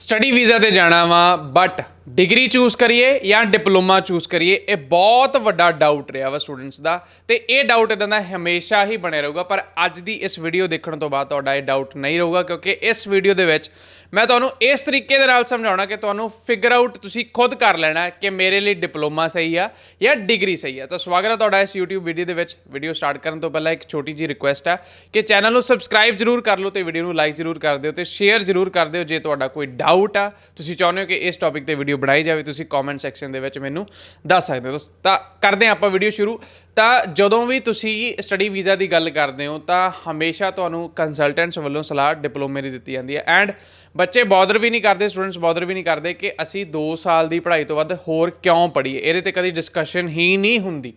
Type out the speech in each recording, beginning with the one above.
Study visa ਤੇ ਜਾਣਾ ਵਾ ਬਟ ਡਿਗਰੀ ਚੂਜ਼ ਕਰੀਏ ਜਾਂ ਡਿਪਲੋਮਾ ਚੂਜ਼ ਕਰੀਏ, ਇਹ ਬਹੁਤ ਵੱਡਾ ਡਾਊਟ ਰਿਹਾ ਵਾ ਸਟੂਡੈਂਟਸ ਦਾ ਤੇ ਇਹ ਡਾਊਟ ਇਦਾਂ ਦਾ ਹਮੇਸ਼ਾ ਹੀ ਬਣਿਆ ਰਹੂਗਾ, ਪਰ ਅੱਜ ਦੀ ਇਸ ਵੀਡੀਓ ਦੇਖਣ ਤੋਂ ਬਾਅਦ ਤੁਹਾਡਾ ਇਹ ਡਾਊਟ ਨਹੀਂ ਰਹੂਗਾ, ਕਿਉਂਕਿ ਇਸ ਵੀਡੀਓ ਦੇ ਵਿੱਚ ਮੈਂ ਤੁਹਾਨੂੰ ਇਸ ਤਰੀਕੇ ਦੇ ਨਾਲ ਸਮਝਾਉਣਾ ਕਿ ਤੁਹਾਨੂੰ ਫਿਗਰ ਆਊਟ ਤੁਸੀਂ ਖੁਦ ਕਰ ਲੈਣਾ ਕਿ ਮੇਰੇ ਲਈ ਡਿਪਲੋਮਾ ਸਹੀ ਆ ਜਾਂ ਡਿਗਰੀ ਸਹੀ ਆ। ਤਾਂ ਸਵਾਗਤ ਹੈ ਤੁਹਾਡਾ ਇਸ YouTube ਵੀਡੀਓ ਦੇ ਵਿੱਚ। ਵੀਡੀਓ ਸਟਾਰਟ ਕਰਨ ਤੋਂ ਪਹਿਲਾਂ ਇੱਕ ਛੋਟੀ ਜੀ ਰਿਕੁਐਸਟ ਆ ਕਿ ਚੈਨਲ ਨੂੰ ਸਬਸਕ੍ਰਾਈਬ ਜਰੂਰ ਕਰ ਲਓ ਤੇ ਵੀਡੀਓ ਨੂੰ ਲਾਈਕ ਜਰੂਰ ਕਰ ਦਿਓ ਤੇ ਸ਼ੇਅਰ ਜਰੂਰ ਕਰ ਦਿਓ ਜੇ ਤੁਹਾਡਾ ਕੋਈ ਡਾਊਟ ਆ। ਤੁਸੀਂ ਚਾਹੁੰਦੇ ਹੋ ਕਿ ਇਸ ਟੌਪਿਕ ਤੇ ਵੀਡੀਓ ਬਣਾਈ ਜਾਵੇ, ਤੁਸੀਂ ਕਮੈਂਟ ਸੈਕਸ਼ਨ ਦੇ ਵਿੱਚ ਮੈਨੂੰ ਦੱਸ ਸਕਦੇ ਹੋ। ਤਾਂ ਕਰਦੇ ਹਾਂ ਆਪਾਂ ਵੀਡੀਓ ਸ਼ੁਰੂ। ਤਾਂ ਜਦੋਂ ਵੀ ਤੁਸੀਂ ਸਟੱਡੀ ਵੀਜ਼ਾ ਦੀ ਗੱਲ ਕਰਦੇ ਹੋ, ਤਾਂ ਹਮੇਸ਼ਾ ਤੁਹਾਨੂੰ ਕੰਸਲਟੈਂਟਸ ਵੱਲੋਂ ਸਲਾਹ ਡਿਪਲੋਮੇ ਦੀ ਦਿੱਤੀ ਜਾਂਦੀ ਹੈ। ਐਂਡ ਬੱਚੇ ਬੌਦਰ ਵੀ ਨਹੀਂ ਕਰਦੇ ਸਟੂਡੈਂਟਸ ਬੌਦਰ ਵੀ ਨਹੀਂ ਕਰਦੇ ਕਿ ਅਸੀਂ 2 ਸਾਲ ਦੀ ਪੜ੍ਹਾਈ ਤੋਂ ਵੱਧ ਹੋਰ ਕਿਉਂ ਪੜ੍ਹੀਏ। ਇਹਦੇ ਤੇ ਕਦੀ ਡਿਸਕਸ਼ਨ ਹੀ ਨਹੀਂ ਹੁੰਦੀ।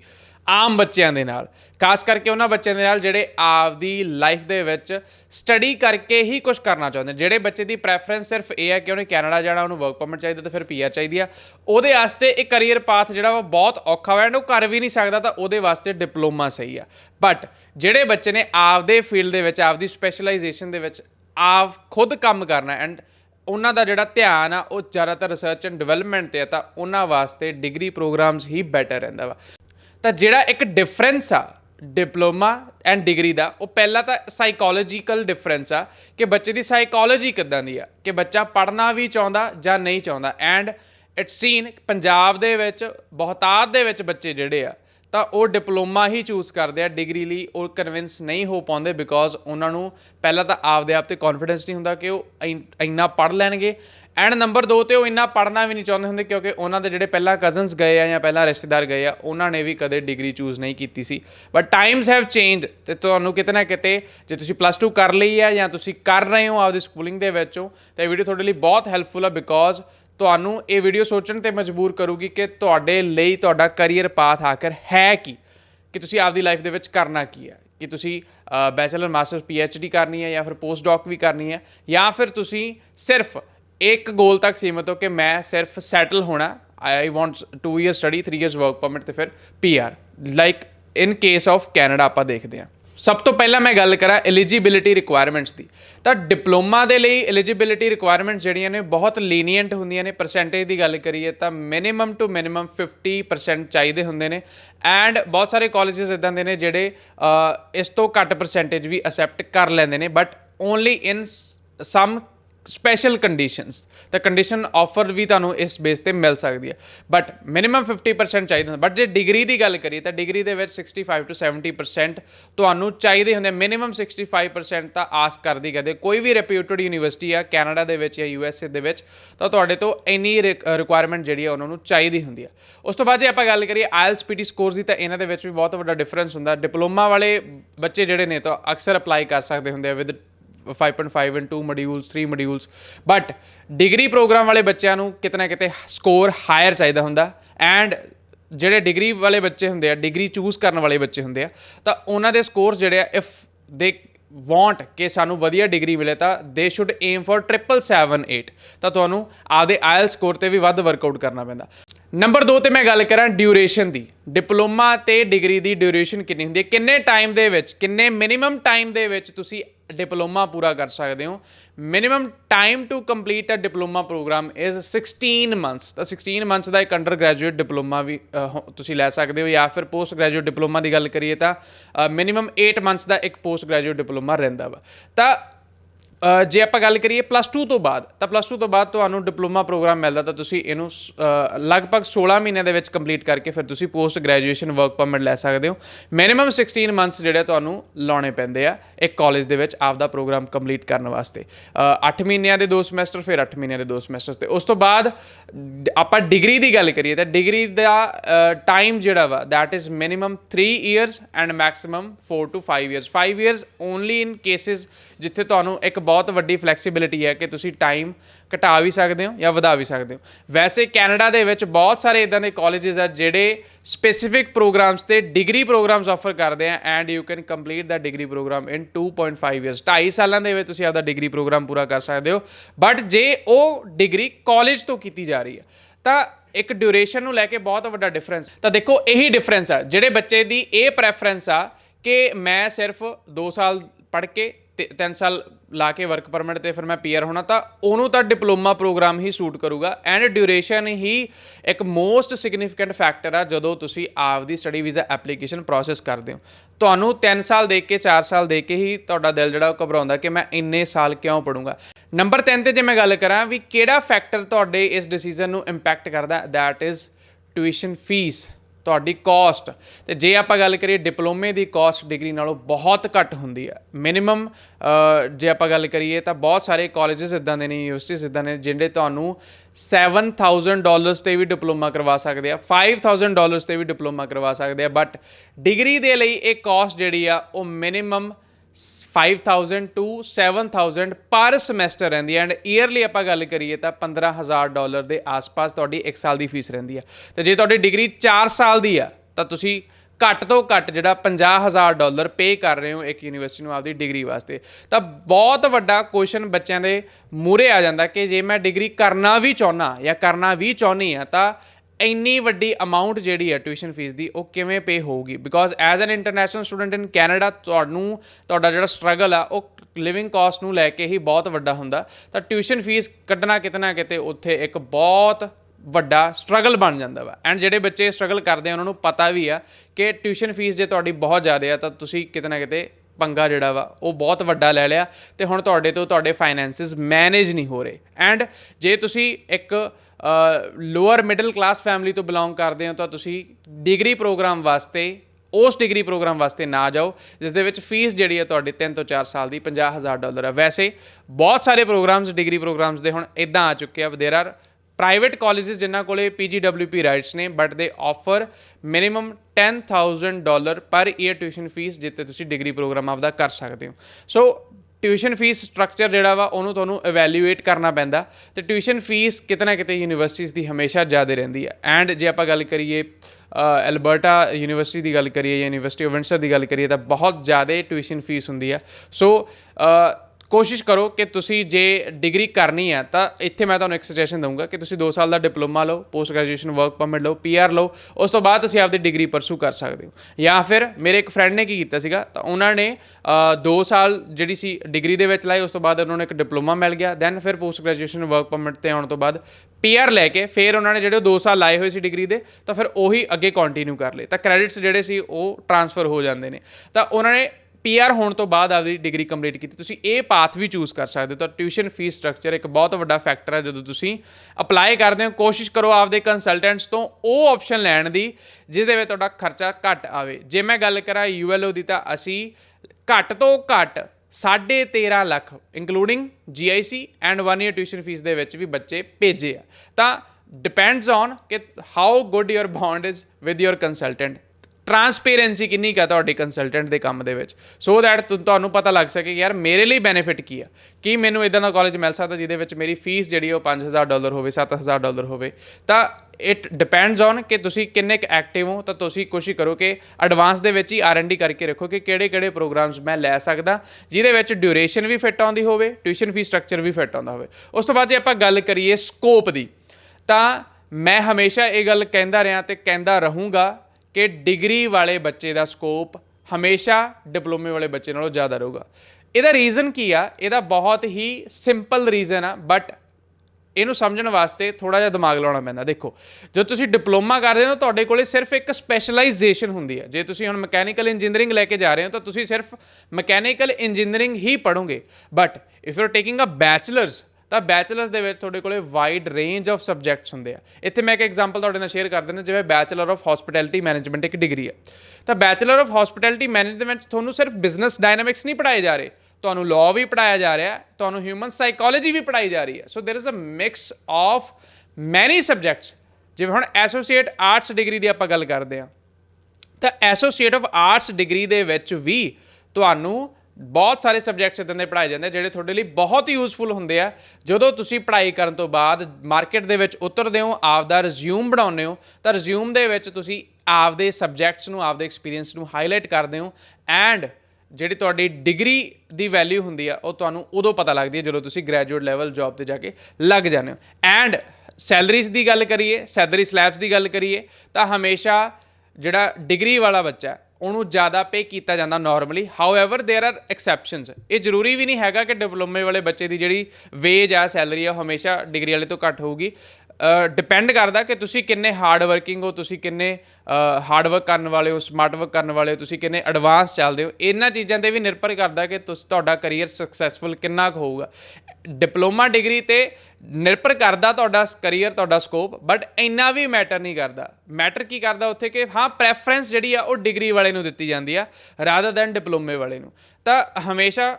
ਆਮ ਬੱਚਿਆਂ ਦੇ ਨਾਲ। ਖਾਸ ਕਰਕੇ ਉਹਨਾਂ ਬੱਚਿਆਂ ਦੇ ਨਾਲ ਜਿਹੜੇ ਆਪਦੀ ਲਾਈਫ ਦੇ ਵਿੱਚ ਸਟੱਡੀ ਕਰਕੇ ਹੀ ਕੁਝ ਕਰਨਾ ਚਾਹੁੰਦੇ ਜਿਹੜੇ ਬੱਚੇ ਦੀ ਪ੍ਰੈਫਰੈਂਸ ਸਿਰਫ ਇਹ ਹੈ ਕਿ ਉਹਨੇ ਕੈਨੇਡਾ ਜਾਣਾ, ਉਹਨੂੰ ਵਰਕ ਪਰਮਿਟ ਚਾਹੀਦਾ ਤੇ ਫਿਰ ਪੀਆਰ ਚਾਹੀਦੀ ਆ ਉਹਦੇ ਵਾਸਤੇ ਇਹ ਕੈਰੀਅਰ ਪਾਥ ਜਿਹੜਾ ਵਾ ਬਹੁਤ ਔਖਾ ਵਾ ਐਂਡ ਉਹ ਕਰ ਵੀ ਨਹੀਂ ਸਕਦਾ ਤਾਂ ਉਹਦੇ ਵਾਸਤੇ ਡਿਪਲੋਮਾ ਸਹੀ ਆ। ਬਟ ਜਿਹੜੇ ਬੱਚੇ ਨੇ ਆਪਦੇ ਫੀਲਡ ਦੇ ਵਿੱਚ, ਆਪਦੀ ਸਪੈਸ਼ਲਾਈਜੇਸ਼ਨ ਦੇ ਵਿੱਚ ਆਪ ਖੁਦ ਕੰਮ ਕਰਨਾ ਐਂਡ ਉਹਨਾਂ ਦਾ ਜਿਹੜਾ ਧਿਆਨ ਆ, ਉਹ ਜ਼ਿਆਦਾਤਰ ਰਿਸਰਚ ਐਂਡ ਡਿਵੈਲਪਮੈਂਟ ਤੇ ਆ, ਤਾਂ ਉਹਨਾਂ ਵਾਸਤੇ ਡਿਗਰੀ ਪ੍ਰੋਗਰਾਮਸ ਹੀ ਬੈਟਰ ਰਹਿੰਦਾ ਵਾ। ਤਾਂ ਜਿਹੜਾ ਇੱਕ ਡਿਫਰੈਂਸ ਆ ਡਿਪਲੋਮਾ ਐਂਡ ਡਿਗਰੀ ਦਾ, ਉਹ ਪਹਿਲਾਂ ਤਾਂ ਸਾਈਕੋਲੋਜੀਕਲ ਡਿਫਰੈਂਸ ਆ ਕਿ ਬੱਚੇ ਦੀ ਸਾਈਕੋਲੋਜੀ ਕਿੱਦਾਂ ਦੀ ਆ, ਕਿ ਬੱਚਾ ਪੜ੍ਹਨਾ ਵੀ ਚਾਹੁੰਦਾ ਜਾਂ ਨਹੀਂ ਚਾਹੁੰਦਾ। ਐਂਡ ਇਟਸ ਸੀਨ ਪੰਜਾਬ ਦੇ ਵਿੱਚ ਬਹੁਤਾਤ ਦੇ ਵਿੱਚ ਬੱਚੇ ਜਿਹੜੇ ਆ, ਤਾਂ ਉਹ ਡਿਪਲੋਮਾ ਹੀ ਚੂਜ਼ ਕਰਦੇ ਆ। ਡਿਗਰੀ ਲਈ ਉਹ ਕਨਵਿੰਸ ਨਹੀਂ ਹੋ ਪਾਉਂਦੇ ਬਿਕੋਜ਼ ਉਹਨਾਂ ਨੂੰ ਪਹਿਲਾਂ ਤਾਂ ਆਪਦੇ ਆਪ ਤੇ ਕੌਨਫੀਡੈਂਸ ਨਹੀਂ ਹੁੰਦਾ ਕਿ ਉਹ ਇੰਨਾ ਪੜ੍ਹ ਲੈਣਗੇ। ਐਂਡ ਨੰਬਰ 2 ਤੇ ਉਹ ਇੰਨਾ ਪੜ੍ਹਨਾ ਵੀ ਨਹੀਂ ਚਾਹੁੰਦੇ ਹੁੰਦੇ ਕਿਉਂਕਿ ਉਹਨਾਂ ਦੇ ਜਿਹੜੇ ਪਹਿਲਾਂ ਕਜ਼ਨਸ ਗਏ ਆ ਜਾਂ ਪਹਿਲਾਂ ਰਿਸ਼ਤੇਦਾਰ ਗਏ ਆ, ਉਹਨਾਂ ਨੇ ਵੀ ਕਦੇ ਡਿਗਰੀ ਚੂਜ਼ ਨਹੀਂ ਕੀਤੀ ਸੀ। ਬਟ ਟਾਈਮਸ ਹੈਵ ਚੇਂਜ ਤੇ ਤੁਹਾਨੂੰ ਕਿਤੇ ਨਾ ਕਿਤੇ ਜੇ ਤੁਸੀਂ ਪਲੱਸ 2 ਕਰ ਲਈ ਆ ਜਾਂ ਤੁਸੀਂ ਕਰ ਰਹੇ ਹੋ ਆਪਦੀ ਸਕੂਲਿੰਗ ਦੇ ਵਿੱਚੋਂ, ਤਾਂ ਇਹ ਵੀਡੀਓ ਤੁਹਾਡੇ ਲਈ ਬਹੁਤ ਹੈਲਪਫੁਲ ਆ ਬਿਕੋਜ਼ ਤੁਹਾਨੂੰ ਇਹ ਵੀਡੀਓ ਸੋਚਣ ਤੇ ਮਜਬੂਰ ਕਰੂਗੀ ਕਿ ਤੁਹਾਡੇ ਲਈ ਤੁਹਾਡਾ ਕੈਰੀਅਰ ਪਾਥ ਆਖਰ ਹੈ ਕੀ, ਕਿ ਤੁਸੀਂ ਆਪਦੀ ਲਾਈਫ ਦੇ ਵਿੱਚ ਕਰਨਾ ਕੀ ਹੈ ਕਿ ਤੁਸੀਂ ਬੈਚਲਰ ਮਾਸਟਰ ਪੀਐਚਡੀ ਕਰਨੀ ਹੈ ਜਾਂ ਫਿਰ ਪੋਸਟ ਡਾਕ ਵੀ ਕਰਨੀ ਹੈ ਜਾਂ ਫਿਰ ਤੁਸੀਂ ਸਿਰਫ ਇੱਕ ਗੋਲ ਤੱਕ ਸੀਮਤ ਹੋ ਕਿ ਮੈਂ ਸਿਰਫ ਸੈਟਲ ਹੋਣਾ। I want 2 year study 3 years work permit ਤੇ ਫਿਰ PR like in case of Canada ਆਪਾਂ ਦੇਖਦੇ ਹਾਂ। ਸਭ ਤੋਂ ਪਹਿਲਾਂ ਮੈਂ ਗੱਲ ਕਰਾਂ ਐਲੀਜੀਬਿਲਿਟੀ ਰਿਕੁਆਇਰਮੈਂਟਸ ਦੀ। ਤਾਂ ਡਿਪਲੋਮਾ ਦੇ ਲਈ ਐਲੀਜੀਬਿਲਿਟੀ ਰਿਕੁਆਇਰਮੈਂਟਸ ਜਿਹੜੀਆਂ ਨੇ ਬਹੁਤ ਲੀਨੀਐਂਟ ਹੁੰਦੀਆਂ ਨੇ। ਪਰਸੈਂਟੇਜ ਦੀ ਗੱਲ ਕਰੀਏ ਤਾਂ ਮਿਨੀਮਮ ਟੂ ਮਿਨੀਮਮ 50% ਚਾਹੀਦੇ ਹੁੰਦੇ ਨੇ। ਐਂਡ ਬਹੁਤ ਸਾਰੇ ਕਾਲਜਸ ਇਦਾਂ ਦੇ ਨੇ ਜਿਹੜੇ ਇਸ ਤੋਂ ਘੱਟ ਪਰਸੈਂਟੇਜ ਵੀ ਅਸੈਪਟ ਕਰ ਲੈਂਦੇ ਨੇ। But only in some special conditions ਤਾਂ ਕੰਡੀਸ਼ਨ ਆਫਰ ਵੀ ਤੁਹਾਨੂੰ ਇਸ ਬੇਸ ਤੇ ਮਿਲ ਸਕਦੀ ਹੈ। ਬਟ ਮਿਨੀਮਮ 50% ਚਾਹੀਦਾ ਹੁੰਦਾ। ਬਟ ਜੇ ਡਿਗਰੀ ਦੀ ਗੱਲ ਕਰੀਏ ਤਾਂ ਡਿਗਰੀ ਦੇ ਵਿੱਚ 65 ਟੂ 70% ਤੁਹਾਨੂੰ ਚਾਹੀਦੇ ਹੁੰਦੇ। ਮਿਨੀਮਮ 65% ਤਾਂ ਆਸ ਕਰਦੀ ਕਦੇ ਕੋਈ ਵੀ ਰੈਪਿਊਟਡ ਯੂਨੀਵਰਸਿਟੀ ਆ ਕੈਨੇਡਾ ਦੇ ਵਿੱਚ ਜਾਂ ਯੂ ਐੱਸ ਏ ਦੇ ਵਿੱਚ, ਤਾਂ ਤੁਹਾਡੇ ਤੋਂ ਇੰਨੀ ਰਿਕੁਆਇਰਮੈਂਟ ਜਿਹੜੀ ਆ, ਉਹਨਾਂ ਨੂੰ ਚਾਹੀਦੀ ਹੁੰਦੀ ਆ। ਉਸ ਤੋਂ ਬਾਅਦ ਜੇ ਆਪਾਂ ਗੱਲ ਕਰੀਏ ਆਇਲਸ ਪੀਟੀ ਸਕੋਰਸ ਦੀ, ਤਾਂ ਇਹਨਾਂ ਦੇ ਵਿੱਚ ਵੀ ਬਹੁਤ ਵੱਡਾ ਡਿਫਰੈਂਸ ਹੁੰਦਾ। ਡਿਪਲੋਮਾ ਵਾਲੇ ਬੱਚੇ ਜਿਹੜੇ ਨੇ ਤਾਂ ਅਕਸਰ ਅਪਲਾਈ ਕਰ ਸਕਦੇ ਹੁੰਦੇ ਆ। With 5.5 in 2 modules 3 modules but degree program ਵਾਲੇ ਬੱਚਿਆਂ ਨੂੰ ਕਿਤੇ ਨਾ ਕਿਤੇ ਸਕੋਰ ਹਾਇਰ ਚਾਹੀਦਾ ਹੁੰਦਾ। ਐਂਡ ਜਿਹੜੇ ਡਿਗਰੀ ਵਾਲੇ ਬੱਚੇ ਹੁੰਦੇ ਆ ਡਿਗਰੀ ਚੂਜ਼ ਕਰਨ ਵਾਲੇ ਬੱਚੇ ਹੁੰਦੇ ਆ, ਤਾਂ ਉਹਨਾਂ ਦੇ ਸਕੋਰਸ ਜਿਹੜੇ ਆ ਇਫ ਦੇ ਵਾਂਟ ਕਿ ਸਾਨੂੰ ਵਧੀਆ ਡਿਗਰੀ ਮਿਲੇ, ਤਾਂ ਦੇ ਸ਼ੁੱਡ ਏਮ ਫॉर 778 ਤਾਂ ਤੁਹਾਨੂੰ ਆਪਦੇ ਆਇਲ ਸਕੋਰ ਤੇ ਵੀ ਵੱਧ ਵਰਕਆਊਟ ਕਰਨਾ ਪੈਂਦਾ। ਨੰਬਰ 2 ਤੇ ਮੈਂ ਗੱਲ ਕਰਾਂ ਡਿਊਰੇਸ਼ਨ ਦੀ। ਡਿਪਲੋਮਾ ਤੇ ਡਿਗਰੀ ਦੀ ਡਿਊਰੇਸ਼ਨ ਕਿੰਨੀ ਹੁੰਦੀ ਹੈ? ਕਿੰਨੇ ਟਾਈਮ ਦੇ ਵਿੱਚ, ਕਿੰਨੇ ਮਿਨੀਮਮ ਟਾਈਮ ਦੇ ਵਿੱਚ ਤੁਸੀਂ ਡਿਪਲੋਮਾ ਪੂਰਾ ਕਰ ਸਕਦੇ ਹੋ। Minimum time to complete a diploma program is 16 months ਤਾਂ 16 ਮੰਥਸ ਦਾ ਇੱਕ ਅੰਡਰ ਗ੍ਰੈਜੂਏਟ ਡਿਪਲੋਮਾ ਵੀ ਹੋ- ਤੁਸੀਂ ਲੈ ਸਕਦੇ ਹੋ ਜਾਂ ਫਿਰ ਪੋਸਟ ਗ੍ਰੈਜੂਏਟ ਡਿਪਲੋਮਾ ਦੀ ਗੱਲ ਕਰੀਏ ਤਾਂ ਮਿਨੀਮਮ 8 ਮੰਥਸ ਦਾ ਇੱਕ ਪੋਸਟ ਗ੍ਰੈਜੂਏਟ ਡਿਪਲੋਮਾ ਰਹਿੰਦਾ ਵਾ। ਤਾਂ ਜੇ ਆਪਾਂ ਗੱਲ ਕਰੀਏ ਪਲੱਸ 2 ਤੋਂ ਬਾਅਦ, ਤਾਂ ਪਲੱਸ 2 ਤੋਂ ਬਾਅਦ ਤੁਹਾਨੂੰ ਡਿਪਲੋਮਾ ਪ੍ਰੋਗਰਾਮ ਮਿਲਦਾ, ਤਾਂ ਤੁਸੀਂ ਇਹਨੂੰ ਲਗਭਗ 16 ਮਹੀਨਿਆਂ ਦੇ ਵਿੱਚ ਕੰਪਲੀਟ ਕਰਕੇ ਫਿਰ ਤੁਸੀਂ ਪੋਸਟ ਗ੍ਰੈਜੂਏਸ਼ਨ ਵਰਕ ਪਰਮਿਟ ਲੈ ਸਕਦੇ ਹੋ। ਮਿਨੀਮਮ 16 ਮੰਥਸ ਜਿਹੜੇ ਤੁਹਾਨੂੰ ਲਾਉਣੇ ਪੈਂਦੇ ਆ ਇੱਕ ਕਾਲਜ ਦੇ ਵਿੱਚ ਆਪਦਾ ਪ੍ਰੋਗਰਾਮ ਕੰਪਲੀਟ ਕਰਨ ਵਾਸਤੇ। 8 ਮਹੀਨਿਆਂ ਦੇ ਦੋ ਸਮੈਸਟਰ ਫਿਰ 8 ਮਹੀਨਿਆਂ ਦੇ ਦੋ ਸਮੈਸਟਰ ਤੇ। ਉਸ ਤੋਂ ਬਾਅਦ ਆਪਾਂ ਡਿਗਰੀ ਦੀ ਗੱਲ ਕਰੀਏ, ਤਾਂ ਡਿਗਰੀ ਦਾ ਟਾਈਮ ਜਿਹੜਾ ਵਾ, that is minimum 3 years and maximum 4 to 5 years 5 years only in cases ਜਿੱਥੇ ਤੁਹਾਨੂੰ ਇੱਕ ਬਹੁਤ ਵੱਡੀ ਫਲੈਕਸੀਬਿਲਿਟੀ ਹੈ ਕਿ ਤੁਸੀਂ ਟਾਈਮ ਘਟਾ ਵੀ ਸਕਦੇ ਹੋ ਜਾਂ ਵਧਾ ਵੀ ਸਕਦੇ ਹੋ। ਵੈਸੇ ਕੈਨੇਡਾ ਦੇ ਵਿੱਚ ਬਹੁਤ ਸਾਰੇ ਇਦਾਂ ਦੇ ਕਾਲਜਸ ਆ ਜਿਹੜੇ ਸਪੈਸੀਫਿਕ ਪ੍ਰੋਗਰਾਮਸ ਤੇ ਡਿਗਰੀ ਪ੍ਰੋਗਰਾਮਸ ਆਫਰ ਕਰਦੇ ਆ and you can complete the degree program in 2.5 years 2.5 ਸਾਲਾਂ ਦੇ ਵਿੱਚ ਤੁਸੀਂ ਆਪਦਾ ਡਿਗਰੀ ਪ੍ਰੋਗਰਾਮ ਪੂਰਾ ਕਰ ਸਕਦੇ ਹੋ। ਬਟ ਜੇ ਉਹ ਡਿਗਰੀ ਕਾਲਜ ਤੋਂ ਕੀਤੀ ਜਾ ਰਹੀ ਹੈ ਤਾਂ ਇੱਕ ਡਿਊਰੇਸ਼ਨ ਨੂੰ ਲੈ ਕੇ ਬਹੁਤ ਵੱਡਾ ਡਿਫਰੈਂਸ ਤਾਂ ਦੇਖੋ, ਇਹੀ ਡਿਫਰੈਂਸ ਆ। ਜਿਹੜੇ ਬੱਚੇ ਦੀ ਇਹ ਪ੍ਰੈਫਰੈਂਸ ਆ ਕਿ ਮੈਂ ਸਿਰਫ 2 ਸਾਲ ਪੜ੍ਹ ਕੇ 3 ਸਾਲ ਲਾ ਕੇ ਵਰਕ ਪਰਮਿਟ ਤੇ ਫਿਰ ਮੈਂ ਪੀਆਰ ਹੋਣਾ, ਤਾਂ ਉਹਨੂੰ ਤਾਂ ਡਿਪਲੋਮਾ ਪ੍ਰੋਗਰਾਮ ਹੀ ਸੂਟ ਕਰੂਗਾ ਐਂਡ ਡਿਊਰੇਸ਼ਨ ਹੀ ਇੱਕ ਮੋਸਟ ਸਿਗਨੀਫੀਕੈਂਟ ਫੈਕਟਰ ਆ ਜਦੋਂ ਤੁਸੀਂ ਆਪਦੀ ਸਟੱਡੀ ਵੀਜ਼ਾ ਐਪਲੀਕੇਸ਼ਨ ਪ੍ਰੋਸੈਸ ਕਰਦੇ ਹੋ। ਤੁਹਾਨੂੰ 3 ਸਾਲ ਦੇਖ ਕੇ 4 ਸਾਲ ਦੇਖ ਕੇ ਹੀ ਤੁਹਾਡਾ ਦਿਲ ਜਿਹੜਾ ਉਹ ਘਬਰਾਉਂਦਾ ਕਿ ਮੈਂ ਇੰਨੇ ਸਾਲ ਕਿਉਂ ਪੜੂੰਗਾ। ਨੰਬਰ 3 ਤੇ ਜੇ ਮੈਂ ਗੱਲ ਕਰਾਂ ਵੀ ਕਿਹੜਾ ਫੈਕਟਰ ਤੁਹਾਡੇ ਇਸ ਡਿਸੀਜਨ ਨੂੰ ਇੰਪੈਕਟ ਕਰਦਾ ਦੈਟ ਇਜ਼ ਟਿਊਸ਼ਨ ਫੀਸ ਤੁਹਾਡੀ ਕਾਸਟ ਤੇ ਜੇ ਆਪਾਂ ਗੱਲ ਕਰੀਏ ਡਿਪਲੋਮੇ ਦੀ ਕਾਸਟ ਡਿਗਰੀ ਨਾਲੋਂ ਬਹੁਤ ਘੱਟ ਹੁੰਦੀ ਹੈ। ਮਿਨੀਮਮ ਜੇ ਆਪਾਂ ਗੱਲ ਕਰੀਏ ਤਾਂ ਬਹੁਤ ਸਾਰੇ ਕਾਲਜਸ ਇਦਾਂ ਦੇ ਨੇ ਯੂਨੀਵਰਸਿਟੀਜ਼ ਇਦਾਂ ਨੇ ਜਿਹੜੇ ਤੁਹਾਨੂੰ 7000 ਡਾਲਰਸ ਤੇ ਵੀ ਡਿਪਲੋਮਾ ਕਰਵਾ ਸਕਦੇ ਆ 5000 ਡਾਲਰਸ ਤੇ ਵੀ ਡਿਪਲੋਮਾ ਕਰਵਾ ਸਕਦੇ ਆ। ਬਟ ਡਿਗਰੀ ਦੇ ਲਈ ਇਹ ਕਾਸਟ ਜਿਹੜੀ ਆ, ਉਹ ਮਿਨੀਮਮ 5000 to 7000 ਪਰ ਸਮੈਸਟਰ ਰਹਿੰਦੀ ਹੈ ਐਂਡ ਈਅਰਲੀ ਆਪਾਂ ਗੱਲ ਕਰੀਏ ਤਾਂ 15000 ਡਾਲਰ ਦੇ ਆਸ-ਪਾਸ ਤੁਹਾਡੀ 1 ਸਾਲ ਦੀ ਫੀਸ ਰਹਿੰਦੀ ਹੈ। ਤੇ ਜੇ ਤੁਹਾਡੀ ਡਿਗਰੀ 4 ਸਾਲ ਦੀ ਆ, ਤਾਂ ਤੁਸੀਂ ਘੱਟ ਤੋਂ ਘੱਟ ਜਿਹੜਾ 50000 ਡਾਲਰ ਪੇ ਕਰ ਰਹੇ ਹੋ ਇੱਕ ਯੂਨੀਵਰਸਿਟੀ ਨੂੰ ਆਪਦੀ ਡਿਗਰੀ ਵਾਸਤੇ, ਤਾਂ ਬਹੁਤ ਵੱਡਾ ਕੁਐਸਚਨ ਬੱਚਿਆਂ ਦੇ ਮੂਰੇ ਆ ਜਾਂਦਾ ਕਿ ਜੇ ਮੈਂ ਡਿਗਰੀ ਕਰਨਾ ਵੀ ਚਾਹੁੰਨਾ ਜਾਂ ਕਰਨਾ ਵੀ ਚਾਹੁੰਨੀ ਆ, ਤਾਂ ਇੰਨੀ ਵੱਡੀ ਅਮਾਉਂਟ ਜਿਹੜੀ ਹੈ ਟਿਊਸ਼ਨ ਫੀਸ ਦੀ, ਉਹ ਕਿਵੇਂ ਪੇ ਹੋਊਗੀ? Because as an international student in Canada ਤੁਹਾਨੂੰ, ਤੁਹਾਡਾ ਜਿਹੜਾ ਸਟਰਗਲ ਆ, ਉਹ ਲਿਵਿੰਗ ਕਾਸਟ ਨੂੰ ਲੈ ਕੇ ਹੀ ਬਹੁਤ ਵੱਡਾ ਹੁੰਦਾ। ਤਾਂ ਟਿਊਸ਼ਨ ਫੀਸ ਕੱਢਣਾ ਕਿਤਨਾ ਕਿਤੇ ਉੱਥੇ ਇੱਕ ਬਹੁਤ ਵੱਡਾ ਸਟਰਗਲ ਬਣ ਜਾਂਦਾ ਵਾ। ਐਂਡ ਜਿਹੜੇ ਬੱਚੇ ਸਟਰਗਲ ਕਰਦੇ ਆ, ਉਹਨਾਂ ਨੂੰ ਪਤਾ ਵੀ ਆ ਕਿ ਟਿਊਸ਼ਨ ਫੀਸ ਜੇ ਤੁਹਾਡੀ ਬਹੁਤ ਜ਼ਿਆਦਾ ਆ, ਤਾਂ ਤੁਸੀਂ ਕਿਤੇ ਨਾ ਕਿਤੇ ਪੰਗਾ ਜਿਹੜਾ ਵਾ, ਉਹ ਬਹੁਤ ਵੱਡਾ ਲੈ ਲਿਆ। ਤੇ ਹੁਣ ਤੁਹਾਡੇ ਤੋਂ ਤੁਹਾਡੇ ਫਾਈਨੈਂਸਿਸ ਮੈਨੇਜ ਨਹੀਂ ਹੋ ਰਹੇ। ਐਂਡ ਜੇ ਤੁਸੀਂ ਇੱਕ ਲੋਅਰ ਮਿਡਲ ਕਲਾਸ ਫੈਮਿਲੀ ਤੋਂ ਬਿਲੋਂਗ ਕਰਦੇ ਹੋ ਤਾਂ ਤੁਸੀਂ ਡਿਗਰੀ ਪ੍ਰੋਗਰਾਮ ਵਾਸਤੇ ਉਸ ਡਿਗਰੀ ਪ੍ਰੋਗਰਾਮ ਵਾਸਤੇ ਨਾ ਜਾਓ ਜਿਸ ਦੇ ਵਿੱਚ ਫੀਸ ਜਿਹੜੀ ਹੈ ਤੁਹਾਡੀ 3 ਤੋਂ 4 ਸਾਲ ਦੀ 50000 ਡਾਲਰ ਹੈ ਵੈਸੇ ਬਹੁਤ ਸਾਰੇ ਪ੍ਰੋਗਰਾਮਸ ਡਿਗਰੀ ਪ੍ਰੋਗਰਾਮਸ ਦੇ ਹੁਣ ਇਦਾਂ ਆ ਚੁੱਕੇ ਆ देयर ਆਰ ਪ੍ਰਾਈਵੇਟ ਕਾਲਜਸ ਜਿਨ੍ਹਾਂ ਕੋਲੇ ਪੀਜੀਡਬਲਯੂਪੀ ਰਾਈਟਸ ਨੇ but they offer minimum 10000 dollar per year tuition fee ਜਿੱਤੇ ਤੁਸੀਂ ਡਿਗਰੀ ਪ੍ਰੋਗਰਾਮ ਆਪਦਾ ਕਰ ਸਕਦੇ ਹੋ ਸੋ ਟਿਊਸ਼ਨ ਫੀਸ ਸਟਰਕਚਰ ਜਿਹੜਾ ਵਾ, ਉਹਨੂੰ ਤੁਹਾਨੂੰ ਇਵੈਲੂਏਟ ਕਰਨਾ ਪੈਂਦਾ। ਤੇ ਟਿਊਸ਼ਨ ਫੀਸ ਕਿਤੇ ਨਾ ਕਿਤੇ ਯੂਨੀਵਰਸਿਟੀਜ਼ ਦੀ ਹਮੇਸ਼ਾ ਜ਼ਿਆਦਾ ਰਹਿੰਦੀ ਹੈ ਐਂਡ ਜੇ ਆਪਾਂ ਗੱਲ ਕਰੀਏ ਐਲਬਰਟਾ ਯੂਨੀਵਰਸਿਟੀ ਦੀ ਗੱਲ ਕਰੀਏ ਜਾਂ ਯੂਨੀਵਰਸਿਟੀ ਆਫ ਵਿੰਸਰ ਦੀ ਗੱਲ ਕਰੀਏ, ਤਾਂ ਬਹੁਤ ਜ਼ਿਆਦਾ ਟਿਊਸ਼ਨ ਫੀਸ ਹੁੰਦੀ ਹੈ ਸੋ ਕੋਸ਼ਿਸ਼ ਕਰੋ ਕਿ ਤੁਸੀਂ ਜੇ ਡਿਗਰੀ ਕਰਨੀ ਹੈ ਤਾਂ ਇੱਥੇ ਮੈਂ ਤੁਹਾਨੂੰ ਇੱਕ ਸੁਜੈਸ਼ਨ ਦਊਂਗਾ ਕਿ ਤੁਸੀਂ 2 ਸਾਲ ਦਾ ਡਿਪਲੋਮਾ ਲਓ ਪੋਸਟ ਗ੍ਰੈਜੂਏਸ਼ਨ ਵਰਕ ਪਰਮਿਟ ਲਓ ਪੀਆਰ ਲਓ, ਉਸ ਤੋਂ ਬਾਅਦ ਤੁਸੀਂ ਆਪਦੀ ਡਿਗਰੀ ਪਰਸੂ ਕਰ ਸਕਦੇ ਹੋ। ਜਾਂ ਫਿਰ ਮੇਰੇ ਇੱਕ ਫਰੈਂਡ ਨੇ ਕੀ ਕੀਤਾ ਸੀਗਾ, ਤਾਂ ਉਹਨਾਂ ਨੇ 2 ਸਾਲ ਜਿਹੜੀ ਸੀ ਡਿਗਰੀ ਦੇ ਵਿੱਚ ਲਾਈ, ਉਸ ਤੋਂ ਬਾਅਦ ਉਹਨਾਂ ਨੂੰ ਇੱਕ ਡਿਪਲੋਮਾ ਮਿਲ ਗਿਆ ਦੈਨ ਫਿਰ ਪੋਸਟ ਗ੍ਰੈਜੂਏਸ਼ਨ ਵਰਕ ਪਰਮਿਟ ਤੇ ਆਉਣ ਤੋਂ ਬਾਅਦ ਪੀਆਰ ਲੈ ਕੇ ਫਿਰ ਉਹਨਾਂ ਨੇ ਜਿਹੜੇ 2 ਸਾਲ ਲਾਏ ਹੋਏ ਸੀ ਡਿਗਰੀ ਦੇ, ਤਾਂ ਫਿਰ ਉਹੀ ਅੱਗੇ ਕੰਟੀਨਿਊ ਕਰ ਲਏ। ਤਾਂ ਕ੍ਰੈਡਿਟਸ ਜਿਹੜੇ ਸੀ ਉਹ ਟ੍ਰਾਂਸਫਰ ਹੋ ਜਾਂਦੇ ਨੇ। ਤਾਂ ਉਹਨਾਂ ਨੇ ਪੀਆਰ ਹੋਣ ਤੋਂ ਬਾਅਦ ਆਪਦੀ ਡਿਗਰੀ ਕੰਪਲੀਟ ਕੀਤੀ, ਤੁਸੀਂ ਇਹ ਪਾਥ ਵੀ ਚੂਜ਼ ਕਰ ਸਕਦੇ ਹੋ। ਤਾਂ ਟਿਊਸ਼ਨ ਫੀਸ ਸਟਰਕਚਰ ਇੱਕ ਬਹੁਤ ਵੱਡਾ ਫੈਕਟਰ ਹੈ, ਜਦੋਂ ਤੁਸੀਂ ਅਪਲਾਈ ਕਰਦੇ ਹੋ, ਕੋਸ਼ਿਸ਼ ਕਰੋ ਆਪਦੇ ਕੰਸਲਟੈਂਟਸ ਤੋਂ ਉਹ ਆਪਸ਼ਨ ਲੈਣ ਦੀ, ਜਿਹਦੇ ਵਿੱਚ ਤੁਹਾਡਾ ਖਰਚਾ ਘੱਟ ਆਵੇ। ਜੇ ਮੈਂ ਗੱਲ ਕਰਾਂ ਯੂਐਲਓ ਦੀ, ਤਾਂ ਅਸੀਂ ਘੱਟ ਤੋਂ ਘੱਟ 13.5 lakh including GIC and 1 year tuition fee ਦੇ ਵਿੱਚ ਵੀ ਬੱਚੇ ਭੇਜੇ ਆ। ਤਾਂ ਡਿਪੈਂਡਸ ਔਨ ਕਿ how good your bond is with your consultant transparency ਕਿੰਨੀ ਕਾ ਤੁਹਾਡੇ ਕੰਸਲਟੈਂਟ ਦੇ ਕੰਮ ਦੇ ਵਿੱਚ? ਸੋ ਦੈਟ ਤੁਹਾਨੂੰ ਪਤਾ ਲੱਗ ਸਕੇ ਯਾਰ ਮੇਰੇ ਲਈ ਬੈਨੀਫਿਟ ਕੀ ਆ? ਕੀ ਮੈਨੂੰ ਇਦਾਂ ਦਾ ਕਾਲਜ ਮਿਲ ਸਕਦਾ ਜਿਹਦੇ ਵਿੱਚ ਮੇਰੀ ਫੀਸ ਜਿਹੜੀ ਉਹ 5000 ਡਾਲਰ ਹੋਵੇ 7000 ਡਾਲਰ ਹੋਵੇ? ਤਾਂ ਇਟ ਡਿਪੈਂਡਸ ਔਨ ਕਿ ਤੁਸੀਂ ਕਿੰਨੇ ਕੁ ਐਕਟਿਵ ਹੋ, ਤਾਂ ਤੁਸੀਂ ਕੋਸ਼ਿਸ਼ ਕਰੋ ਕਿ ਐਡਵਾਂਸ ਦੇ ਵਿੱਚ ਹੀ ਆਰ&ਡੀ ਕਰਕੇ ਰੱਖੋ ਕਿ ਕਿਹੜੇ ਕਿਹੜੇ ਪ੍ਰੋਗਰਾਮਸ ਮੈਂ ਲੈ ਸਕਦਾ, ਜਿਹਦੇ ਵਿੱਚ ਡਿਊਰੇਸ਼ਨ ਵੀ ਫਿੱਟ ਆਉਂਦੀ ਹੋਵੇ ਟਿਊਸ਼ਨ ਫੀਸ ਸਟਰਕਚਰ ਵੀ ਫਿੱਟ ਆਉਂਦਾ ਹੋਵੇ। ਉਸ ਤੋਂ ਬਾਅਦ ਜੇ ਆਪਾਂ ਗੱਲ ਕਰੀਏ ਸਕੋਪ ਦੀ, ਤਾਂ ਮੈਂ ਹਮੇਸ਼ਾ ਇਹ ਗੱਲ ਕਹਿੰਦਾ ਰਿਹਾ ਤੇ ਕਹਿੰਦਾ ਰਹੂੰਗਾ ਕਿ ਡਿਗਰੀ ਵਾਲੇ ਬੱਚੇ ਦਾ ਸਕੋਪ ਹਮੇਸ਼ਾ ਡਿਪਲੋਮੇ ਵਾਲੇ ਬੱਚੇ ਨਾਲੋਂ ਜ਼ਿਆਦਾ ਰਹੂਗਾ। ਇਹਦਾ ਰੀਜ਼ਨ ਕੀ ਆ? ਇਹਦਾ ਬਹੁਤ ਹੀ ਸਿੰਪਲ ਰੀਜ਼ਨ ਆ ਬਟ ਇਹਨੂੰ ਸਮਝਣ ਵਾਸਤੇ ਥੋੜਾ ਜਿਹਾ ਦਿਮਾਗ ਲਾਉਣਾ ਪੈਂਦਾ। ਦੇਖੋ, ਜਦੋਂ ਤੁਸੀਂ ਡਿਪਲੋਮਾ ਕਰਦੇ ਹੋ ਤੁਹਾਡੇ ਕੋਲੇ ਸਿਰਫ ਇੱਕ ਸਪੈਸ਼ਲਾਈਜੇਸ਼ਨ ਹੁੰਦੀ ਹੈ ਜੇ ਤੁਸੀਂ ਹੁਣ ਮਕੈਨੀਕਲ ਇੰਜੀਨੀਅਰਿੰਗ ਲੈ ਕੇ ਜਾ ਰਹੇ ਹੋ ਤਾਂ ਤੁਸੀਂ ਸਿਰਫ ਮਕੈਨੀਕਲ ਇੰਜੀਨੀਅਰਿੰਗ ਹੀ ਪੜੋਗੇ but if you are taking a bachelors ਤਾਂ ਬੈਚਲਰਸ ਦੇ ਵਿੱਚ ਤੁਹਾਡੇ ਕੋਲੇ ਵਾਈਡ ਰੇਂਜ ਆਫ ਸਬਜੈਕਟਸ ਹੁੰਦੇ ਆ ਇੱਥੇ ਮੈਂ ਇੱਕ ਐਗਜ਼ਾਮਪਲ ਤੁਹਾਡੇ ਨਾਲ ਸ਼ੇਅਰ ਕਰ ਦਿੰਦਾ ਜਿਵੇਂ ਬੈਚਲਰ ਆਫ ਹਸਪਿਟੈਲਿਟੀ ਮੈਨੇਜਮੈਂਟ ਇੱਕ ਡਿਗਰੀ ਹੈ ਤਾਂ ਬੈਚਲਰ ਆਫ ਹਸਪਿਟੈਲਿਟੀ ਮੈਨੇਜਮੈਂਟ ਤੁਹਾਨੂੰ ਸਿਰਫ ਬਿਜ਼ਨਸ ਡਾਇਨਾਮਿਕਸ ਨਹੀਂ ਪੜਾਏ ਜਾ ਰਹੇ ਤੁਹਾਨੂੰ ਲਾਅ ਵੀ ਪੜਾਇਆ ਜਾ ਰਿਹਾ ਹੈ ਤੁਹਾਨੂੰ ਹਿਊਮਨ ਸਾਈਕੋਲੋਜੀ ਵੀ ਪੜਾਈ ਜਾ ਰਹੀ ਹੈ so there is a mix of many subjects ਜਿਵੇਂ ਹੁਣ ਐਸੋਸੀਏਟ ਆਰਟਸ ਡਿਗਰੀ ਦੀ ਆਪਾਂ ਗੱਲ ਕਰਦੇ ਹਾਂ ਤਾਂ ਐਸੋਸੀਏਟ ਆਫ ਆਰਟਸ ਡਿਗਰੀ ਦੇ ਵਿੱਚ ਵੀ ਤੁਹਾਨੂੰ ਬਹੁਤ ਸਾਰੇ ਸਬਜੈਕਟਸ ਇਦਾਂ ਦੇ ਪੜਾਏ ਜਾਂਦੇ ਆ ਜਿਹੜੇ ਤੁਹਾਡੇ ਲਈ ਬਹੁਤ ਹੀ ਯੂਸਫੁਲ ਹੁੰਦੇ ਆ। ਜਦੋਂ ਤੁਸੀਂ ਪੜ੍ਹਾਈ ਕਰਨ ਤੋਂ ਬਾਅਦ ਮਾਰਕੀਟ ਦੇ ਵਿੱਚ ਉਤਰਦੇ ਹੋ, ਆਪਦਾ ਰਿਜ਼ਿਊਮ ਬਣਾਉਂਦੇ ਹੋ, ਤਾਂ ਰਿਜ਼ਿਊਮ ਦੇ ਵਿੱਚ ਤੁਸੀਂ ਆਪਦੇ ਸਬਜੈਕਟਸ ਨੂੰ, ਆਪਦੇ ਐਕਸਪੀਰੀਅੰਸ ਨੂੰ ਹਾਈਲਾਈਟ ਕਰਦੇ ਹੋ ਐਂਡ ਜਿਹੜੀ ਤੁਹਾਡੀ ਡਿਗਰੀ ਦੀ ਵੈਲਿਊ ਹੁੰਦੀ ਆ, ਉਹ ਤੁਹਾਨੂੰ ਉਦੋਂ ਪਤਾ ਲੱਗਦੀ ਹੈ ਜਦੋਂ ਤੁਸੀਂ ਗ੍ਰੈਜੂਏਟ ਲੈਵਲ ਜੌਬ ਤੇ ਜਾ ਕੇ ਲੱਗ ਜਾਂਦੇ ਹੋ। ਐਂਡ ਸੈਲਰੀਜ਼ ਦੀ ਗੱਲ ਕਰੀਏ ਸੈਲਰੀ ਸਲੈਬਸ ਦੀ ਗੱਲ ਕਰੀਏ, ਤਾਂ ਹਮੇਸ਼ਾ ਜਿਹੜਾ ਡਿਗਰੀ ਵਾਲਾ ਬੱਚਾ ਉਹਨੂੰ ਜ਼ਿਆਦਾ ਪੇ ਕੀਤਾ ਜਾਂਦਾ normally however there are exceptions ਇਹ ਜ਼ਰੂਰੀ ਵੀ ਨਹੀਂ ਹੈਗਾ ਕਿ ਡਿਪਲੋਮੇ ਵਾਲੇ ਬੱਚੇ ਦੀ ਜਿਹੜੀ ਵੇਜ ਆ ਸੈਲਰੀ ਆ ਉਹ ਹਮੇਸ਼ਾ ਡਿਗਰੀ ਵਾਲੇ ਤੋਂ ਘੱਟ ਹੋਊਗੀ ਡਿਪੈਂਡ ਕਰਦਾ ਕਿ ਤੁਸੀਂ ਕਿੰਨੇ ਹਾਰਡ ਵਰਕਿੰਗ ਹੋ, ਤੁਸੀਂ ਕਿੰਨੇ ਹਾਰਡ ਵਰਕ ਕਰਨ ਵਾਲੇ ਹੋ ਸਮਾਰਟ ਵਰਕ ਕਰਨ ਵਾਲੇ ਹੋ, ਤੁਸੀਂ ਕਿੰਨੇ ਐਡਵਾਂਸ ਚੱਲਦੇ ਹੋ, ਇਹਨਾਂ ਚੀਜ਼ਾਂ ਤੇ ਵੀ ਨਿਰਭਰ ਕਰਦਾ ਕਿ ਤੁਸੀਂ, ਤੁਹਾਡਾ ਕੈਰੀਅਰ ਸਕਸੈਸਫੁਲ ਕਿੰਨਾ ਕੁ ਹੋਊਗਾ। ਡਿਪਲੋਮਾ ਡਿਗਰੀ ਤੇ ਨਿਰਭਰ ਕਰਦਾ ਤੁਹਾਡਾ ਕੈਰੀਅਰ ਤੁਹਾਡਾ ਸਕੋਪ ਬਟ ਇੰਨਾ ਵੀ ਮੈਟਰ ਨਹੀਂ ਕਰਦਾ। ਮੈਟਰ ਕੀ ਕਰਦਾ ਉੱਥੇ ਕਿ ਹਾਂ ਪ੍ਰੈਫਰੈਂਸ ਜਿਹੜੀ ਆ, ਉਹ ਡਿਗਰੀ ਵਾਲੇ ਨੂੰ ਦਿੱਤੀ ਜਾਂਦੀ ਆ ਰਾਦਰ ਦੈਨ ਡਿਪਲੋਮੇ ਵਾਲੇ ਨੂੰ। ਤਾਂ ਹਮੇਸ਼ਾ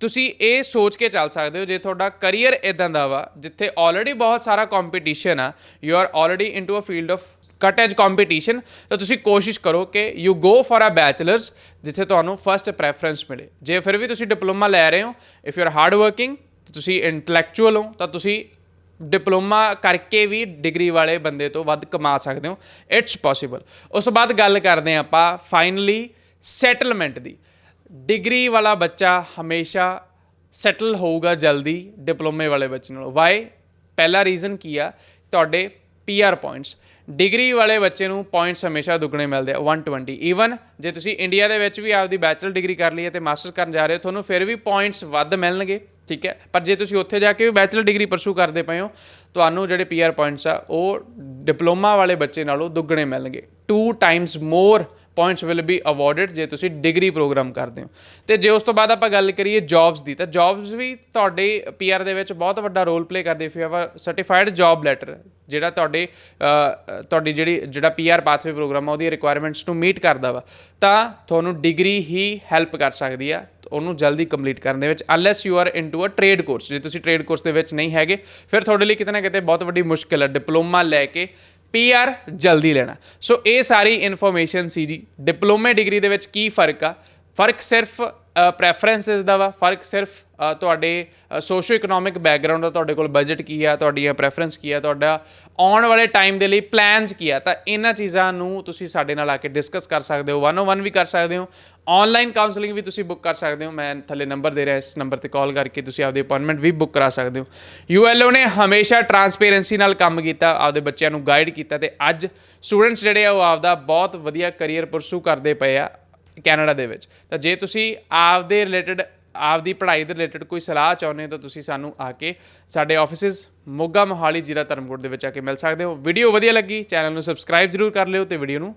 ਤੁਸੀਂ ਇਹ ਸੋਚ ਕੇ ਚੱਲ ਸਕਦੇ ਹੋ ਜੇ ਤੁਹਾਡਾ ਕੈਰੀਅਰ ਇਦਾਂ ਦਾ ਵਾ, ਜਿੱਥੇ ਆਲਰੇਡੀ ਬਹੁਤ ਸਾਰਾ ਕੰਪੀਟੀਸ਼ਨ ਆ you are already into a field of cut edge competition ਤਾਂ ਤੁਸੀਂ ਕੋਸ਼ਿਸ਼ ਕਰੋ ਕਿ you go for a bachelors ਜਿੱਥੇ ਤੁਹਾਨੂੰ ਫਰਸਟ ਪ੍ਰੈਫਰੈਂਸ ਮਿਲੇ। ਜੇ ਫਿਰ ਵੀ ਤੁਸੀਂ ਡਿਪਲੋਮਾ ਲੈ ਰਹੇ ਹੋ if you are hard working ਤੁਸੀਂ ਇੰਟੈਲੈਕਚੁਅਲ ਹੋ, ਤਾਂ ਤੁਸੀਂ ਡਿਪਲੋਮਾ ਕਰਕੇ ਵੀ ਡਿਗਰੀ ਵਾਲੇ ਬੰਦੇ ਤੋਂ ਵੱਧ ਕਮਾ ਸਕਦੇ ਹੋ। ਇਟਸ ਪੋਸੀਬਲ ਉਸ ਤੋਂ ਬਾਅਦ ਗੱਲ ਕਰਦੇ ਹਾਂ ਆਪਾਂ ਫਾਈਨਲੀ ਸੈਟਲਮੈਂਟ ਦੀ। ਡਿਗਰੀ ਵਾਲਾ ਬੱਚਾ ਹਮੇਸ਼ਾ ਸੈਟਲ ਹੋਊਗਾ ਜਲਦੀ ਡਿਪਲੋਮੇ ਵਾਲੇ ਬੱਚੇ ਨਾਲੋਂ। ਵਾਈ ਪਹਿਲਾ ਰੀਜ਼ਨ ਕੀ ਆ? ਤੁਹਾਡੇ ਪੀਆਰ ਪੁਆਇੰਟਸ ਡਿਗਰੀ ਵਾਲੇ ਬੱਚੇ ਨੂੰ ਪੁਆਇੰਟਸ ਹਮੇਸ਼ਾ ਦੁੱਗਣੇ ਮਿਲਦੇ ਆ 120 ਈਵਨ ਜੇ ਤੁਸੀਂ ਇੰਡੀਆ ਦੇ ਵਿੱਚ ਵੀ ਆਪਦੀ ਬੈਚਲਰ ਡਿਗਰੀ ਕਰ ਲਈ ਹੈ ਤੇ ਮਾਸਟਰ ਕਰਨ ਜਾ ਰਹੇ ਹੋ, ਤੁਹਾਨੂੰ ਫਿਰ ਵੀ ਪੁਆਇੰਟਸ ਵੱਧ ਮਿਲਣਗੇ, ਠੀਕ ਹੈ? ਪਰ ਜੇ ਤੁਸੀਂ ਉੱਥੇ ਜਾ ਕੇ ਵੀ ਬੈਚਲਰ ਡਿਗਰੀ ਪਰਸੂ ਕਰਦੇ ਪਏ ਹੋ, ਤੁਹਾਨੂੰ ਜਿਹੜੇ ਪੀਆਰ ਪੁਆਇੰਟਸ ਆ, ਉਹ ਡਿਪਲੋਮਾ ਵਾਲੇ ਬੱਚੇ ਨਾਲੋਂ ਦੁੱਗਣੇ ਮਿਲਣਗੇ। 2 times more points will be awarded ਜੇ ਤੁਸੀਂ ਡਿਗਰੀ ਪ੍ਰੋਗਰਾਮ ਕਰਦੇ ਹੋ। ਤੇ ਜੇ ਉਸ ਤੋਂ ਬਾਅਦ ਆਪਾਂ ਗੱਲ ਕਰੀਏ ਜੌਬਸ ਦੀ, ਤਾਂ ਜੌਬਸ ਵੀ ਤੁਹਾਡੇ ਪੀਆਰ ਦੇ ਵਿੱਚ ਬਹੁਤ ਵੱਡਾ ਰੋਲ ਪਲੇ ਕਰਦੇ। ਫਿਰ ਵਾ ਸਰਟੀਫਾਈਡ ਜੌਬ ਲੈਟਰ ਜਿਹੜਾ ਤੁਹਾਡੇ ਤੁਹਾਡੀ ਜਿਹੜੀ, ਜਿਹੜਾ ਪੀਆਰ ਪਾਥਵੇ ਪ੍ਰੋਗਰਾਮ ਆ, ਉਹਦੀ ਰਿਕੁਆਇਰਮੈਂਟਸ ਨੂੰ ਮੀਟ ਕਰਦਾ ਵਾ, ਤਾਂ ਤੁਹਾਨੂੰ ਡਿਗਰੀ ਹੀ ਹੈਲਪ ਕਰ ਸਕਦੀ ਆ, ਉਹਨੂੰ ਜਲਦੀ ਕੰਪਲੀਟ ਕਰਨ ਦੇ ਵਿੱਚ unless you are into a trade course ਜੇ ਤੁਸੀਂ ਟ੍ਰੇਡ ਕੋਰਸ ਦੇ ਵਿੱਚ ਨਹੀਂ ਹੈਗੇ, ਫਿਰ ਤੁਹਾਡੇ ਲਈ ਕਿਤੇ ਨਾ ਕਿਤੇ ਬਹੁਤ ਵੱਡੀ ਮੁਸ਼ਕਿਲ ਹੈ ਡਿਪਲੋਮਾ ਲੈ ਕੇ ਪੀਆਰ ਜਲਦੀ ਲੈਣਾ। ਸੋ ਇਹ ਸਾਰੀ ਇਨਫੋਰਮੇਸ਼ਨ ਸੀ ਜੀ। ਡਿਪਲੋਮੇ ਡਿਗਰੀ ਦੇ ਵਿੱਚ ਕੀ ਫ਼ਰਕ ਆ? ਫ਼ਰਕ ਸਿਰਫ ਪ੍ਰੈਫਰੈਂਸਸ ਦਾ ਵਾ, ਫ਼ਰਕ ਸਿਰਫ ਤੁਹਾਡੇ ਸੋਸ਼ੋ ਇਕਨੋਮਿਕ ਬੈਕਗ੍ਰਾਉਂਡ ਦਾ ਤੁਹਾਡੇ ਕੋਲ ਬਜਟ ਕੀ ਆ, ਤੁਹਾਡੀਆਂ ਪ੍ਰੈਫਰੈਂਸ ਕੀ ਆ, ਤੁਹਾਡਾ ਆਉਣ ਵਾਲੇ ਟਾਈਮ ਦੇ ਲਈ ਪਲਾਨਸ ਕੀ ਆ, ਤਾਂ ਇਹਨਾਂ ਚੀਜ਼ਾਂ ਨੂੰ ਤੁਸੀਂ ਸਾਡੇ ਨਾਲ ਆ ਕੇ ਡਿਸਕਸ ਕਰ ਸਕਦੇ ਹੋ ਵਨ ਔਨ ਵੀ ਕਰ ਸਕਦੇ ਹੋ ਆਨਲਾਈਨ ਕਾਉਂਸਲਿੰਗ ਵੀ ਤੁਸੀਂ ਬੁੱਕ ਕਰ ਸਕਦੇ ਹੋ, ਮੈਂ ਥੱਲੇ ਨੰਬਰ ਦੇ ਰਿਹਾ, ਇਸ ਨੰਬਰ ਤੇ ਕਾਲ ਕਰਕੇ ਤੁਸੀਂ ਆਪਦੀ ਅਪਾਇੰਟਮੈਂਟ ਵੀ ਬੁੱਕ ਕਰਾ ਸਕਦੇ ਹੋ। ਯੂਐਲਓ ਨੇ ਹਮੇਸ਼ਾ ਟਰਾਂਸਪੇਰੈਂਸੀ ਨਾਲ ਕੰਮ ਕੀਤਾ, ਆਪਦੇ ਬੱਚਿਆਂ ਨੂੰ ਗਾਈਡ ਕੀਤਾ ਤੇ ਅੱਜ ਸਟੂਡੈਂਟਸ ਜਿਹੜੇ ਆ ਉਹ ਆਪਦਾ ਬਹੁਤ ਵਧੀਆ ਕੈਰੀਅਰ ਪਰਸੂ ਕਰਦੇ ਪਏ ਆ। ਕੈਨੇਡਾ ਦੇ ਵਿੱਚ। ਤਾਂ ਜੇ ਤੁਸੀਂ ਆਪ ਆਪਦੇ ਰਿਲੇਟਡ ਆਪਦੀ ਪੜ੍ਹਾਈ ਦੇ ਰਿਲੇਟਡ ਕੋਈ ਸਲਾਹ ਚਾਹੁੰਦੇ ਹੋ ਤਾਂ ਤੁਸੀਂ ਸਾਨੂੰ ਆ ਕੇ ਸਾਡੇ ਆਫਿਸਿਸ ਮੋਗਾ ਮੋਹਾਲੀ ਜ਼ਿਲ੍ਹਾ ਧਰਮਕੋਟ ਦੇ ਵਿੱਚ ਆ ਕੇ ਮਿਲ ਸਕਦੇ ਹੋ। ਵੀਡੀਓ ਵਧੀਆ ਲੱਗੀ ਚੈਨਲ ਨੂੰ ਸਬਸਕ੍ਰਾਈਬ ਜਰੂਰ ਕਰ ਲਿਓ ਤੇ ਵੀਡੀਓ ਨੂੰ